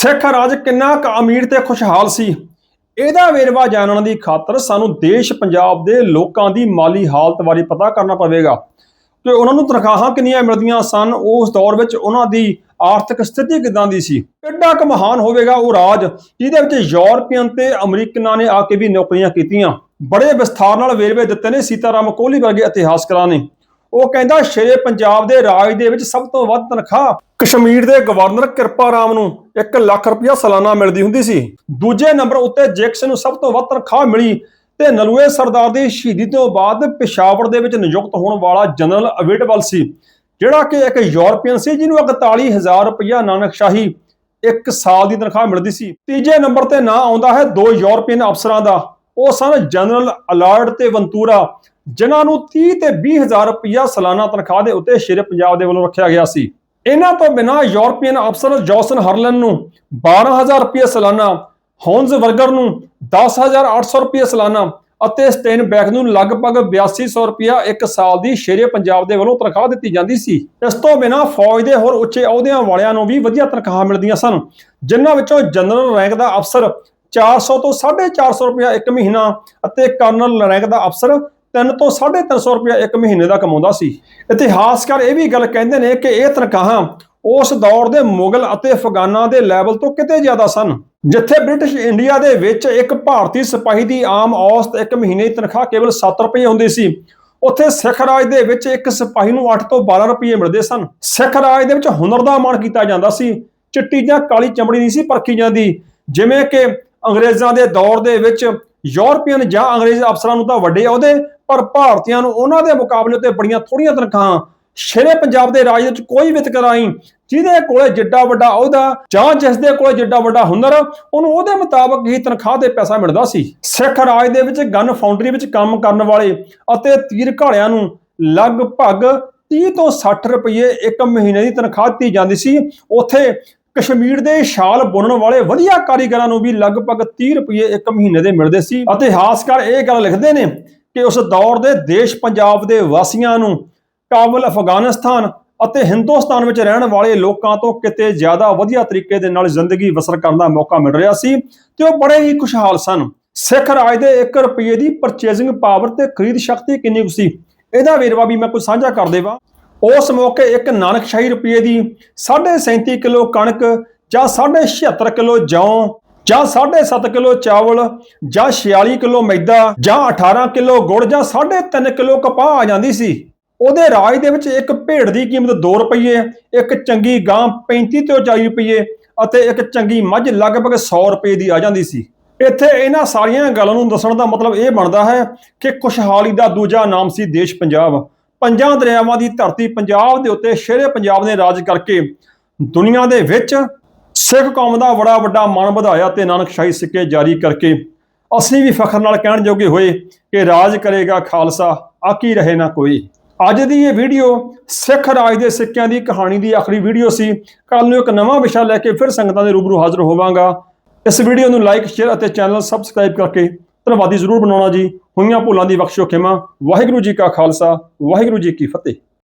ਸਿੱਖ ਰਾਜ ਕਿੰਨਾ ਕੁ ਅਮੀਰ ਤੇ ਖੁਸ਼ਹਾਲ ਸੀ? ਇਹਦਾ ਵੇਰਵਾ ਜਾਣਨ ਦੀ ਖਾਤਰ ਸਾਨੂੰ ਦੇਸ਼ ਪੰਜਾਬ ਦੇ ਲੋਕਾਂ ਦੀ ਮਾਲੀ ਹਾਲਤ ਬਾਰੇ ਪਤਾ ਕਰਨਾ ਪਵੇਗਾ। ਕਿ ਉਹਨਾਂ ਨੂੰ ਤਨਖਾਹਾਂ ਕਿੰਨੀਆਂ ਮਿਲਦੀਆਂ ਸਨ? ਉਸ ਦੌਰ ਵਿੱਚ ਉਹਨਾਂ ਦੀ ਆਰਥਿਕ ਸਥਿਤੀ ਕਿਦਾਂ ਦੀ ਸੀ? ਕਿੱਡਾ ਕੁ ਮਹਾਨ ਹੋਵੇਗਾ ਉਹ ਰਾਜ, ਜਿਹਦੇ ਵਿੱਚ ਯੂਰਪੀਅਨ ਤੇ ਅਮਰੀਕਨਾਂ ਨੇ ਆ ਕੇ ਵੀ ਨੌਕਰੀਆਂ ਕੀਤੀਆਂ। ਬੜੇ ਵਿਸਥਾਰ ਨਾਲ ਵੇਰਵੇ ਦਿੱਤੇ ਨੇ ਸੀਤਾਰਾਮ ਕੋਹਲੀ ਵਰਗੇ ਇਤਿਹਾਸਕਾਰਾਂ ਨੇ। ਉਹ ਕਹਿੰਦਾ, ਸ਼ੇਰੇ ਪੰਜਾਬ ਦੇ ਰਾਜ ਦੇ ਵਿੱਚ ਸਭ ਤੋਂ ਵੱਧ ਤਨਖਾਹ ਕਸ਼ਮੀਰ ਦੇ ਗਵਰਨਰ ਕਿਰਪਾ ਰਾਮ ਨੂੰ 1 ਲੱਖ ਰੁਪਇਆ ਸਾਲਾਨਾ ਮਿਲਦੀ ਹੁੰਦੀ ਸੀ। ਦੂਜੇ ਨੰਬਰ ਉੱਤੇ ਜੈਕਸਨ ਨੂੰ ਸਭ ਤੋਂ ਵੱਧ ਤਨਖਾਹ ਮਿਲੀ ਤੇ ਨਲੂਏ ਸਰਦਾਰ ਦੀ ਸ਼ਹੀਦੀ ਤੋਂ ਬਾਅਦ ਪਿਸ਼ਾਵਰ ਦੇ ਵਿੱਚ ਨਿਯੁਕਤ ਹੋਣ ਵਾਲਾ ਜਨਰਲ ਅਵੇਟਵਲ ਸੀ, ਜਿਹੜਾ ਕਿ ਇੱਕ ਯੂਰਪੀਅਨ ਸੀ, ਜਿਹਨੂੰ 41000 ਰੁਪਇਆ ਨਾਨਕਸ਼ਾਹੀ ਇੱਕ ਸਾਲ ਦੀ ਤਨਖਾਹ ਮਿਲਦੀ ਸੀ। ਤੀਜੇ ਨੰਬਰ ਤੇ ਨਾਂ ਆਉਂਦਾ ਹੈ ਦੋ ਯੂਰਪੀਅਨ ਅਫਸਰਾਂ ਦਾ, ਉਹ ਸਨ ਜਨਰਲ ਅਲਾਰਡ ਤੇ ਵੰਤੂਰਾ ਜਿਨ੍ਹਾਂ ਨੂੰ 30 ਤੇ 20000 ਰੁਪਇਆ ਸਾਲਾਨਾ ਤਨਖਾਹ ਦੇ ਉੱਤੇ ਸ਼ੇਰੇ ਪੰਜਾਬ ਦੇ ਵੱਲੋਂ ਰੱਖਿਆ ਗਿਆ ਸੀ। ਇਹਨਾਂ ਤੋਂ ਬਿਨਾਂ ਯੂਰਪੀਅਨ ਅਫਸਰ ਜੌਸਨ ਹਰਲਨ ਨੂੰ 12000 ਰੁਪਏ ਸਾਲਾਨਾ ਹੌਂਜ਼ ਵਰਗਰ ਨੂੰ 10800 ਰੁਪਏ ਸਾਲਾਨਾ ਅਤੇ ਸਟੇਨਬੈਕ ਨੂੰ ਲਗਭਗ 8200 ਰੁਪਇਆ ਇੱਕ ਸਾਲ ਦੀ ਸ਼ੇਰੇ ਪੰਜਾਬ ਦੇ ਵੱਲੋਂ ਤਨਖਾਹ ਦਿੱਤੀ ਜਾਂਦੀ ਸੀ। ਇਸ ਤੋਂ ਬਿਨਾਂ ਫੌਜ ਦੇ ਹੋਰ ਉੱਚੇ ਅਹੁਦਿਆਂ ਵਾਲਿਆਂ ਨੂੰ ਵੀ ਵਧੀਆ ਤਨਖਾਹਾਂ ਮਿਲਦੀਆਂ ਸਨ, ਜਿਨ੍ਹਾਂ ਵਿੱਚੋਂ ਜਨਰਲ ਰੈਂਕ ਦਾ ਅਫਸਰ 400 ਤੋਂ 450 ਰੁਪਇਆ ਇੱਕ ਮਹੀਨਾ ਅਤੇ ਕਰਨਲ ਰੈਂਕ ਦਾ ਅਫਸਰ 3 ਤੋਂ 350 ਰੁਪਇਆ ਇੱਕ ਮਹੀਨੇ ਦਾ ਕਮਾਉਂਦਾ ਸੀ। ਇਤਿਹਾਸਕਾਰ ਇਹ ਵੀ ਗੱਲ ਕਹਿੰਦੇ ਨੇ ਕਿ ਇਹ ਤਨਖਾਹਾਂ ਉਸ ਦੌਰ ਦੇ ਮੁਗਲ ਅਤੇ ਅਫਗਾਨਾਂ ਦੇ ਲੈਵਲ ਤੋਂ ਕਿਤੇ ਜ਼ਿਆਦਾ ਸਨ, ਜਿੱਥੇ ਬ੍ਰਿਟਿਸ਼ ਇੰਡੀਆ ਦੇ ਵਿੱਚ ਇੱਕ ਭਾਰਤੀ ਸਿਪਾਹੀ ਦੀ ਆਮ ਔਸਤ ਇੱਕ ਮਹੀਨੇ ਦੀ ਤਨਖਾਹ ਕੇਵਲ 7 ਰੁਪਏ ਹੁੰਦੀ ਸੀ। ਉੱਥੇ ਸਿੱਖ ਰਾਜ ਦੇ ਵਿੱਚ ਇੱਕ ਸਿਪਾਹੀ ਨੂੰ 8 ਤੋਂ 12 ਰੁਪਏ ਮਿਲਦੇ ਸਨ। ਸਿੱਖ ਰਾਜ ਦੇ ਵਿੱਚ ਹੁਨਰ ਦਾ ਮਾਣ ਕੀਤਾ ਜਾਂਦਾ ਸੀ। ਚਿੱਟੀ ਜਾਂ ਕਾਲੀ ਚਮੜੀ ਨਹੀਂ ਸੀ ਪਰਖੀ ਜਾਂਦੀ, ਜਿਵੇਂ ਕਿ ਅੰਗਰੇਜ਼ਾਂ ਦੇ ਦੌਰ ਦੇ ਵਿੱਚ ਯੂਰਪੀਅਨ ਜਾਂ ਅੰਗਰੇਜ਼ ਅਫਸਰਾਂ ਨੂੰ ਤਾਂ ਵੱਡੇ ਅਹੁਦੇ ਪਰ ਭਾਰਤੀਆਂ ਨੂੰ ਉਹਨਾਂ ਦੇ ਮੁਕਾਬਲੇ ਉੱਤੇ ਬੜੀਆਂ ਥੋੜੀਆਂ ਤਨਖਾਹਾਂ, ਸ਼ੇਰੇ ਪੰਜਾਬ ਦੇ ਰਾਜ ਵਿੱਚ ਕੋਈ ਵਿਤਕਰਾ ਨਹੀਂ ਜਿਹਦੇ ਕੋਲੇ ਜਿੱਡਾ ਵੱਡਾ ਅਹੁਦਾ ਜਾਂ ਜਿਸ ਦੇ ਕੋਲੇ ਜਿੱਡਾ ਵੱਡਾ ਹੁਨਰ, ਉਹਨੂੰ ਉਹਦੇ ਮੁਤਾਬਕ ਹੀ ਤਨਖਾਹ ਤੇ ਪੈਸਾ ਮਿਲਦਾ ਸੀ। ਸਿੱਖ ਰਾਜ ਦੇ ਵਿੱਚ ਗਨ ਫਾਊਂਡਰੀ ਵਿੱਚ ਕੰਮ ਕਰਨ ਵਾਲੇ ਅਤੇ ਤੀਰ ਘਾੜਿਆਂ ਨੂੰ ਲਗਭਗ 30 ਤੋਂ 60 ਰੁਪਏ ਇੱਕ ਮਹੀਨੇ ਦੀ ਤਨਖਾਹ ਦਿੱਤੀ ਜਾਂਦੀ ਸੀ। ਉੱਥੇ ਕਸ਼ਮੀਰ ਦੇ ਸ਼ਾਲ ਬੁਣਨ ਵਾਲੇ ਵਧੀਆ ਕਾਰੀਗਰਾਂ ਨੂੰ ਵੀ ਲਗਭਗ 30 ਰੁਪਏ ਇੱਕ ਮਹੀਨੇ ਦੇ ਮਿਲਦੇ ਸੀ। ਇਤਿਹਾਸਕਾਰ ਇਹ ਗੱਲ ਲਿਖਦੇ ਨੇ ਕਿ ਉਸ ਦੌਰ ਦੇ ਦੇਸ਼ ਪੰਜਾਬ ਦੇ ਵਾਸੀਆਂ ਨੂੰ ਕਾਬਲ ਅਫਗਾਨਿਸਤਾਨ ਅਤੇ ਹਿੰਦੁਸਤਾਨ ਵਿੱਚ ਰਹਿਣ ਵਾਲੇ ਲੋਕਾਂ ਤੋਂ ਕਿਤੇ ਜ਼ਿਆਦਾ ਵਧੀਆ ਤਰੀਕੇ ਦੇ ਨਾਲ ਜ਼ਿੰਦਗੀ ਬਸਰ ਕਰਨ ਦਾ ਮੌਕਾ ਮਿਲ ਰਿਹਾ ਸੀ ਤੇ ਉਹ ਬੜੇ ਹੀ ਖੁਸ਼ਹਾਲ ਸਨ। ਸਿੱਖ ਰਾਜ ਦੇ 1 ਰੁਪਏ ਦੀ ਪਰਚੇਜ਼ਿੰਗ ਪਾਵਰ ਤੇ ਖਰੀਦ ਸ਼ਕਤੀ ਕਿੰਨੀ ਕੁ ਸੀ? ਇਹਦਾ ਵੇਰਵਾ ਵੀ ਮੈਂ ਕੁਝ ਸਾਂਝਾ ਕਰ ਦੇਵਾਂ। ਉਸ ਮੌਕੇ ਇੱਕ ਨਾਨਕਸ਼ਾਹੀ ਰੁਪਏ ਦੀ 37.5 ਕਿਲੋ ਕਣਕ ਜਾਂ 76 ਕਿਲੋ ਜੌਂ ਜਾਂ 7.5 ਕਿਲੋ ਚਾਵਲ, ਜਾਂ 46 ਕਿਲੋ ਮੈਦਾ, ਜਾਂ 18 ਕਿਲੋ ਗੁੜ, ਜਾਂ 3.5 ਕਿਲੋ ਕਪਾਹ ਆ ਜਾਂਦੀ ਸੀ। ਉਹਦੇ ਰਾਜ ਦੇ ਵਿੱਚ ਇੱਕ ਭੇਡ ਦੀ ਕੀਮਤ 2 ਰੁਪਏ ਇੱਕ ਚੰਗੀ ਗਾਂ 35 ਤੋਂ 40 ਰੁਪਏ ਅਤੇ ਇੱਕ ਚੰਗੀ ਮੱਝ ਲਗਭਗ 100 ਰੁਪਏ ਦੀ ਆ ਜਾਂਦੀ ਸੀ। ਇੱਥੇ ਇਹਨਾਂ ਸਾਰੀਆਂ ਗੱਲਾਂ ਨੂੰ ਦੱਸਣ ਦਾ ਮਤਲਬ ਇਹ ਬਣਦਾ ਹੈ ਕਿ ਖੁਸ਼ਹਾਲੀ ਦਾ ਦੂਜਾ ਨਾਮ ਸੀ ਦੇਸ਼ ਪੰਜਾਬ। ਪੰਜਾਂ ਦਰਿਆਵਾਂ ਦੀ ਧਰਤੀ ਪੰਜਾਬ ਦੇ ਉੱਤੇ, ਸ਼ੇਰੇ ਪੰਜਾਬ ਨੇ ਰਾਜ ਕਰਕੇ ਦੁਨੀਆ ਦੇ ਵਿੱਚ ਸਿੱਖ ਕੌਮ ਦਾ ਬੜਾ ਵੱਡਾ ਮਾਣ ਵਧਾਇਆ ਤੇ ਨਾਨਕਸ਼ਾਹੀ ਸਿੱਕੇ ਜਾਰੀ ਕਰਕੇ। ਅਸੀਂ ਵੀ ਫਖਰ ਨਾਲ ਕਹਿਣ ਜੋਗੇ ਹੋਏ ਕਿ ਰਾਜ ਕਰੇਗਾ ਖਾਲਸਾ, ਆਕੀ ਰਹੇ ਨਾ ਕੋਈ। ਅੱਜ ਦੀ ਇਹ ਵੀਡੀਓ ਸਿੱਖ ਰਾਜ ਦੇ ਸਿੱਕਿਆਂ ਦੀ ਕਹਾਣੀ ਦੀ ਆਖਰੀ ਵੀਡੀਓ ਸੀ। ਕੱਲ ਨੂੰ ਇੱਕ ਨਵਾਂ ਵਿਸ਼ਾ ਲੈ ਕੇ ਫਿਰ ਸੰਗਤਾਂ ਦੇ ਰੂਬਰੂ ਹਾਜ਼ਰ ਹੋਵਾਂਗਾ। ਇਸ ਵੀਡੀਓ ਨੂੰ ਲਾਈਕ, ਸ਼ੇਅਰ ਅਤੇ ਚੈਨਲ ਸਬਸਕ੍ਰਾਈਬ ਕਰਕੇ ਧੰਨਵਾਦੀ ਜ਼ਰੂਰ ਬਣਾਉਣਾ ਜੀ। ਹੋਈਆਂ ਭੁੱਲਾਂ ਦੀ ਬਖਸ਼ੋ ਖਿਮਾ। ਵਾਹਿਗੁਰੂ ਜੀ ਕਾ ਖਾਲਸਾ, ਵਾਹਿਗੁਰੂ ਜੀ ਕੀ ਫਤਿਹ।